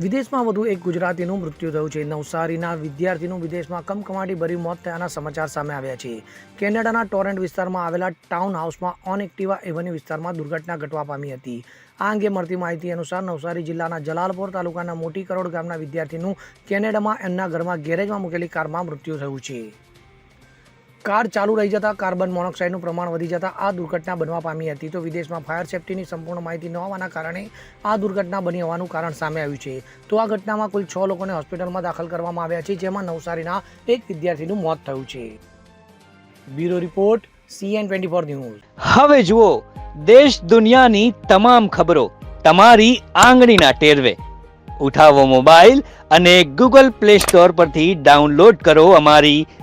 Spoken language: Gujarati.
વિદેશમાં વધુ એક ગુજરાતીનું મૃત્યુ થયું છે. નવસારીના વિદ્યાર્થીનું વિદેશમાં કમકમાટી ભરી મોત થયાના સમાચાર સામે આવ્યા છે. કેનેડાના ટોરેન્ટ વિસ્તારમાં આવેલા ટાઉન હાઉસમાં ઓન એક્ટિવા એવન્યુ વિસ્તારમાં દુર્ઘટના ઘટવા પામી હતી. આ અંગે મળતી માહિતી અનુસાર નવસારી જિલ્લાના જલાલપોર તાલુકાના મોટી કરોડ ગામના વિદ્યાર્થીનું કેનેડામાં એમના ઘરમાં ગેરેજમાં મૂકેલી કારમાં મૃત્યુ થયું છે. કાર ચાલુ રહી જતાં કાર્બન મોનોક્સાઇડનું પ્રમાણ વધી જતાં આ દુર્ઘટના બનવા પામી હતી. તો વિદેશમાં ફાયર સેફટીની સંપૂર્ણ માહિતી ન હોવાના કારણે આ દુર્ઘટના બની હોવાનું કારણ સામે આવ્યું છે. તો આ ઘટનામાં કુલ છ લોકોને હોસ્પિટલમાં દાખલ કરવામાં આવ્યા છે, જેમાં નવસારીના એક વિદ્યાર્થીનું મોત થયું છે. Bureau report CN twenty four news. હવે જુઓ, દેશ દુનિયાની તમામ ખબરો તમારી આંગળીના ટેરવે. ઉઠાવો મોબાઈલ અને ગૂગલ પ્લે સ્ટોર પરથી ડાઉનલોડ કરો અમારી